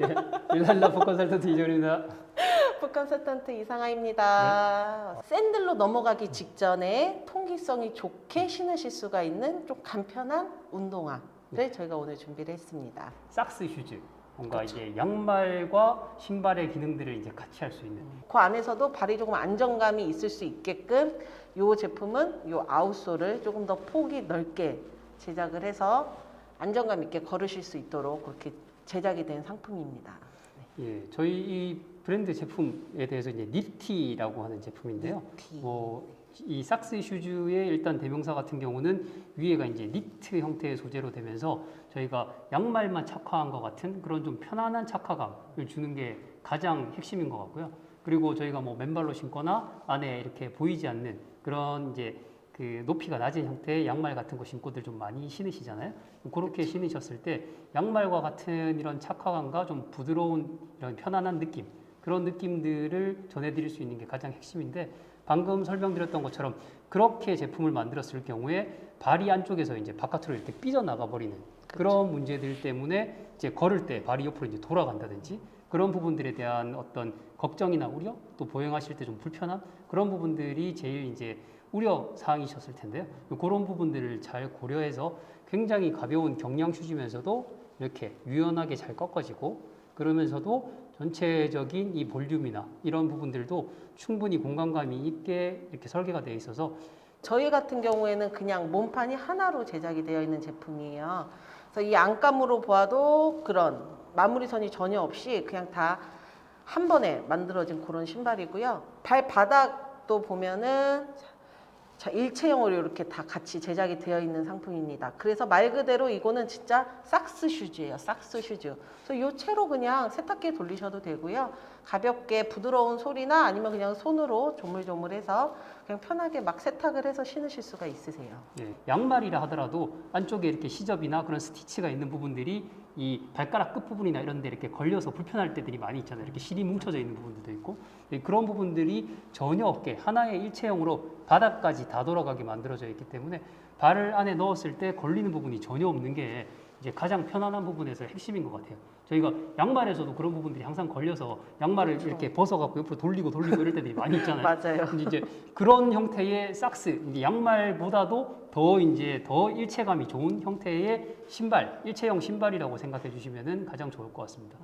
예, 일랄라 포컨설턴트 이정입니다. 북 컨설턴트 이상아입니다. 네. 샌들로 넘어가기 직전에 통기성이 좋게 신으실 수가 있는 좀 간편한 운동화를 네. 저희가 오늘 준비를 했습니다. 삭스 슈즈. 뭔가 이제 양말과 신발의 기능들을 이제 같이 할 수 있는. 그 안에서도 발이 조금 안정감이 있을 수 있게끔 이 제품은 이 아웃솔을 조금 더 폭이 넓게 제작을 해서 안정감 있게 걸으실 수 있도록 그렇게 제작이 된 상품입니다. 예, 저희 이 브랜드 제품에 대해서 이제 니티라고 하는 제품인데요. 니티. 뭐 이 삭스 슈즈의 일단 대명사 같은 경우는 위에가 이제 니트 형태의 소재로 되면서 저희가 양말만 착화한 것 같은 그런 좀 편안한 착화감을 주는 게 가장 핵심인 것 같고요. 그리고 저희가 뭐 맨발로 신거나 안에 이렇게 보이지 않는 그런 이제 그 높이가 낮은 형태의 양말 같은 거 신고들 좀 많이 신으시잖아요. 그렇게 신으셨을 때 양말과 같은 이런 착화감과 좀 부드러운 이런 편안한 느낌 그런 느낌들을 전해드릴 수 있는 게 가장 핵심인데 방금 설명드렸던 것처럼 그렇게 제품을 만들었을 경우에 발이 안쪽에서 이제 바깥으로 이렇게 삐져 나가 버리는 그런 문제들 때문에 이제 걸을 때 발이 옆으로 이제 돌아간다든지 그런 부분들에 대한 어떤 걱정이나 우려 또 보행하실 때 좀 불편함 그런 부분들이 제일 이제 우려 사항이셨을 텐데요. 그런 부분들을 잘 고려해서 굉장히 가벼운 경량 슈즈면서도 이렇게 유연하게 잘 꺾어지고 그러면서도 전체적인 이 볼륨이나 이런 부분들도 충분히 공간감이 있게 이렇게 설계가 되어 있어서 저희 같은 경우에는 그냥 몸판이 하나로 제작이 되어 있는 제품이에요. 그래서 이 안감으로 보아도 그런 마무리선이 전혀 없이 그냥 다 한 번에 만들어진 그런 신발이고요. 발바닥도 보면은 자, 일체형으로 이렇게 다 같이 제작이 되어 있는 상품입니다. 그래서 말 그대로 이거는 진짜 삭스 슈즈예요. 삭스 슈즈. 그래서 이 채로 그냥 세탁기에 돌리셔도 되고요. 가볍게 부드러운 소리나 아니면 그냥 손으로 조물조물해서 그냥 편하게 막 세탁을 해서 신으실 수가 있으세요. 예, 양말이라 하더라도 안쪽에 이렇게 시접이나 그런 스티치가 있는 부분들이 이 발가락 끝 부분이나 이런 데 이렇게 걸려서 불편할 때들이 많이 있잖아요. 이렇게 실이 뭉쳐져 있는 부분들도 있고 예, 그런 부분들이 전혀 없게 하나의 일체형으로 바닥까지 다 돌아가게 만들어져 있기 때문에 발을 안에 넣었을 때 걸리는 부분이 전혀 없는 게 이제 가장 편안한 부분에서 핵심인 것 같아요. 저희가 양말에서도 그런 부분들이 항상 걸려서 양말을 그렇죠. 이렇게 벗어갖고 옆으로 돌리고 돌리고 이럴 때들이 많이 있잖아요. 맞아요. 근데 이제 그런 형태의 삭스, 양말보다도 더 이제 더 일체감이 좋은 형태의 신발, 일체형 신발이라고 생각해 주시면은 가장 좋을 것 같습니다.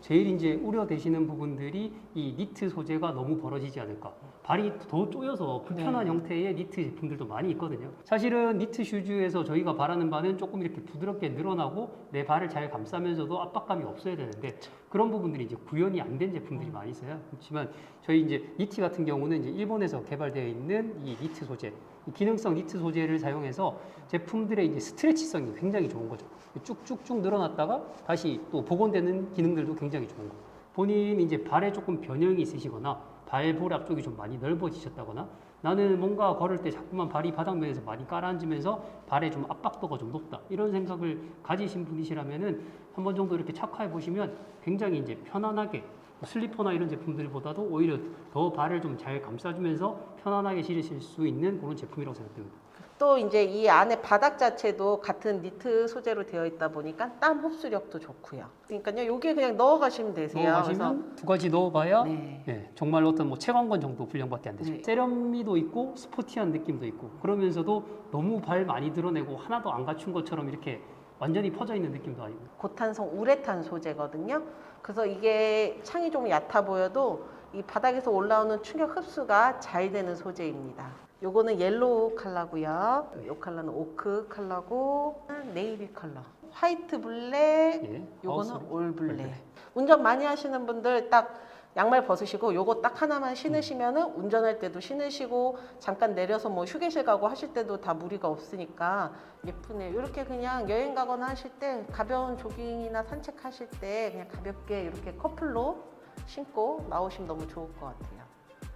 제일 이제 우려되시는 부분들이 이 니트 소재가 너무 벌어지지 않을까. 발이 더 쪼여서 불편한 네. 형태의 니트 제품들도 많이 있거든요. 사실은 니트 슈즈에서 저희가 바라는 바는 조금 이렇게 부드럽게 늘어나고 내 발을 잘 감싸면서도 압박감이 없어야 되는데 그런 부분들이 이제 구현이 안 된 제품들이 많이 있어요. 그렇지만 저희 이제 니트 같은 경우는 이제 일본에서 개발되어 있는 이 니트 소재, 이 기능성 니트 소재를 사용해서 제품들의 이제 스트레치성이 굉장히 좋은 거죠. 쭉쭉쭉 늘어났다가 다시 또 복원되는 기능들도 굉장히 좋은 거. 본인 이제 발에 조금 변형이 있으시거나 발볼 앞쪽이 좀 많이 넓어지셨다거나 나는 뭔가 걸을 때 자꾸만 발이 바닥면에서 많이 깔아앉으면서 발에 좀 압박도가 좀 높다 이런 생각을 가지신 분이시라면은 한 번 정도 이렇게 착화해 보시면 굉장히 이제 편안하게 뭐 슬리퍼나 이런 제품들보다도 오히려 더 발을 좀 잘 감싸주면서 편안하게 신으실 수 있는 그런 제품이라고 생각됩니다. 또 이제 이 안에 바닥 자체도 같은 니트 소재로 되어 있다 보니까 땀 흡수력도 좋고요. 그러니까요, 여기에 그냥 넣어 가시면 되세요. 넣어가시면 두 가지 넣어봐야 네. 예, 정말 어떤 뭐 체감권 정도 분량밖에 안 되죠. 네. 세련미도 있고 스포티한 느낌도 있고 그러면서도 너무 발 많이 드러내고 하나도 안 갖춘 것처럼 이렇게 완전히 퍼져 있는 느낌도 아니고 고탄성 우레탄 소재거든요. 그래서 이게 창이 좀 얕아 보여도 이 바닥에서 올라오는 충격 흡수가 잘 되는 소재입니다. 요거는 옐로우 컬러고요. 요 컬러는 오크 컬러고 네이비 컬러. 화이트 블랙, 예, 요거는 올 블랙. 블랙. 운전 많이 하시는 분들 딱 양말 벗으시고 요거 딱 하나만 신으시면은 운전할 때도 신으시고 잠깐 내려서 뭐 휴게실 가고 하실 때도 다 무리가 없으니까 예쁘네요. 이렇게 그냥 여행 가거나 하실 때 가벼운 조깅이나 산책하실 때 그냥 가볍게 이렇게 커플로 신고 나오시면 너무 좋을 것 같아요.